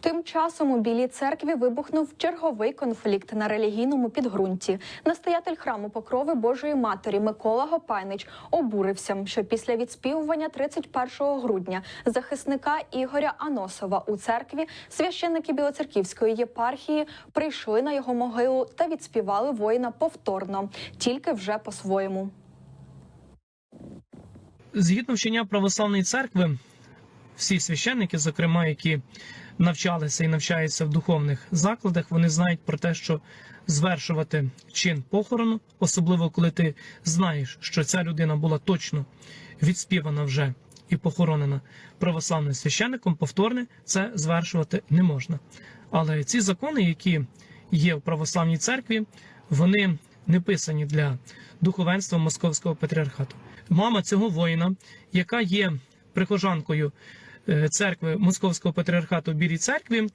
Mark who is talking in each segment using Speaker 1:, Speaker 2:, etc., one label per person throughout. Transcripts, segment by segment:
Speaker 1: Тим часом у Білій церкві вибухнув черговий конфлікт на релігійному підґрунті. Настоятель храму Покрови Божої Матері Микола Гопайнич обурився, що після відспівування 31 грудня захисника Ігоря Аносова у церкві священники Білоцерківської єпархії прийшли на його могилу та відспівали воїна повторно, тільки вже по-своєму.
Speaker 2: Згідно вчення православної церкви, всі священники, зокрема, які навчалися і навчаються в духовних закладах, вони знають про те, що звершувати чин похорону, особливо коли ти знаєш, що ця людина була точно відспівана вже і похоронена православним священником, повторне це звершувати не можна. Але ці закони, які є в православній церкві, вони не писані для духовенства Московського патріархату. Мама цього воїна, яка є прихожанкою церкви Московського патріархату в Білій церкві,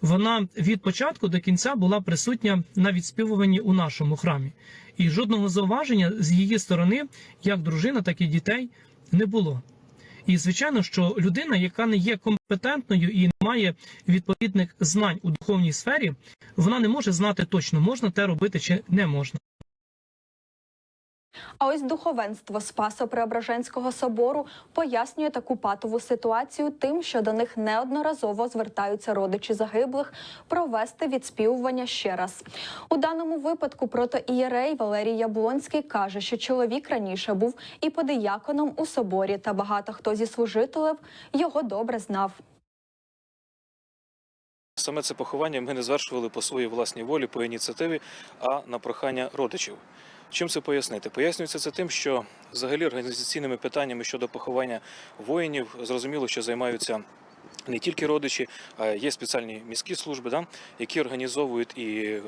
Speaker 2: вона від початку до кінця була присутня на відспівуванні у нашому храмі. І жодного зауваження з її сторони, як дружина, так і дітей, не було. І звичайно, що людина, яка не є компетентною і не має відповідних знань у духовній сфері, вона не може знати точно, можна те робити чи не можна.
Speaker 1: А ось духовенство Спасо-Преображенського собору пояснює таку патову ситуацію тим, що до них неодноразово звертаються родичі загиблих провести відспівування ще раз. У даному випадку протоієрей Валерій Яблонський каже, що чоловік раніше був і подияконом у соборі, та багато хто зі служителів його добре знав.
Speaker 3: Саме це поховання ми не звершували по своїй власній волі, по ініціативі, а на прохання родичів. Чим це пояснити? Пояснюється це тим, що взагалі організаційними питаннями щодо поховання воїнів зрозуміло, що займаються не тільки родичі, а є спеціальні міські служби, да, які організовують і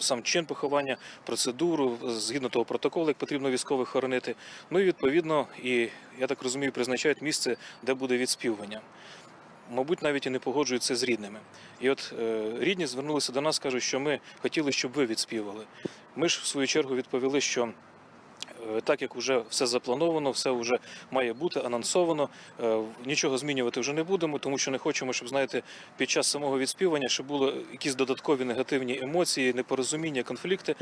Speaker 3: сам чин поховання, процедуру, згідно того протоколу, як потрібно військових хоронити. Ну і відповідно, і я так розумію, призначають місце, де буде відспівування мабуть, навіть і не погоджуються з рідними. І от е, рідні звернулися до нас, кажуть, що ми хотіли, щоб ви відспівали. Ми ж в свою чергу відповіли, що. е, Так як вже все заплановано, все вже має бути анонсовано. е, Нічого змінювати вже не будемо, тому що не хочемо, щоб знаєте, під час самого відспівання ще були якісь додаткові негативні емоції, непорозуміння, конфлікти.